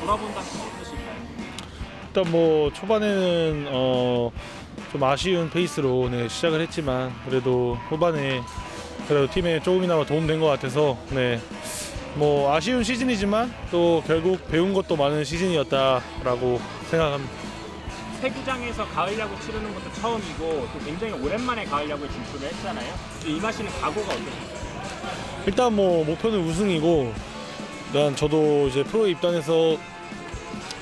돌아본다면 어떠실까요? 일단 뭐 초반에는 어, 좀 아쉬운 페이스로 네, 시작을 했지만 그래도 후반에 그래도 팀에 조금이나마 도움된 것 같아서 네. 뭐 아쉬운 시즌이지만 또 결국 배운 것도 많은 시즌이었다라고 생각합니다. 세구장에서 가을 야구 치르는 것도 처음이고 또 굉장히 오랜만에 가을 야구에 진출을 했잖아요. 임하시는 각오가 어떠세요? 일단 뭐 목표는 우승이고 일단 저도 이제 프로에 입단해서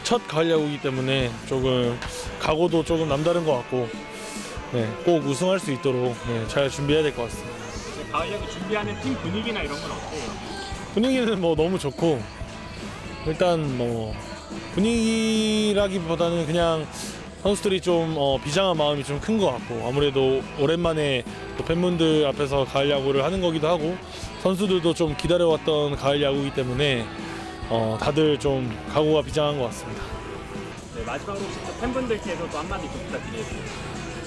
첫 가을 야구이기 때문에 조금 각오도 조금 남다른 것 같고 네, 꼭 우승할 수 있도록 네, 잘 준비해야 될 것 같습니다. 가을 야구 준비하는 팀 분위기나 이런 건 어때요? 분위기는 뭐 너무 좋고 일단 뭐 분위기라기보다는 그냥 선수들이 좀 어, 비장한 마음이 좀 큰 것 같고 아무래도 오랜만에 또 팬분들 앞에서 가을 야구를 하는 거기도 하고 선수들도 좀 기다려왔던 가을 야구이기 때문에 어, 다들 좀 각오가 비장한 것 같습니다. 네, 마지막으로 팬분들께도 또 한마디 좀 부탁드리겠습니다.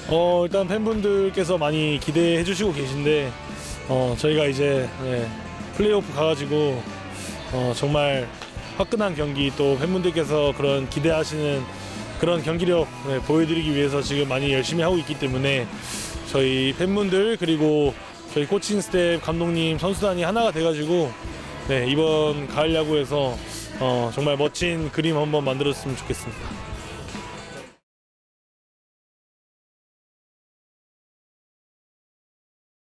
어, 일단 팬분들께서 많이 기대해 주시고 계신데 어, 저희가 이제 네, 플레이오프 가가지고 어, 정말 화끈한 경기 또 팬분들께서 그런 기대하시는 그런 경기력 네, 보여드리기 위해서 지금 많이 열심히 하고 있기 때문에 저희 팬분들 그리고 저희 코칭 스텝 감독님 선수단이 하나가 돼가지고 네, 이번 가을 야구에서 어, 정말 멋진 그림 한번 만들었으면 좋겠습니다.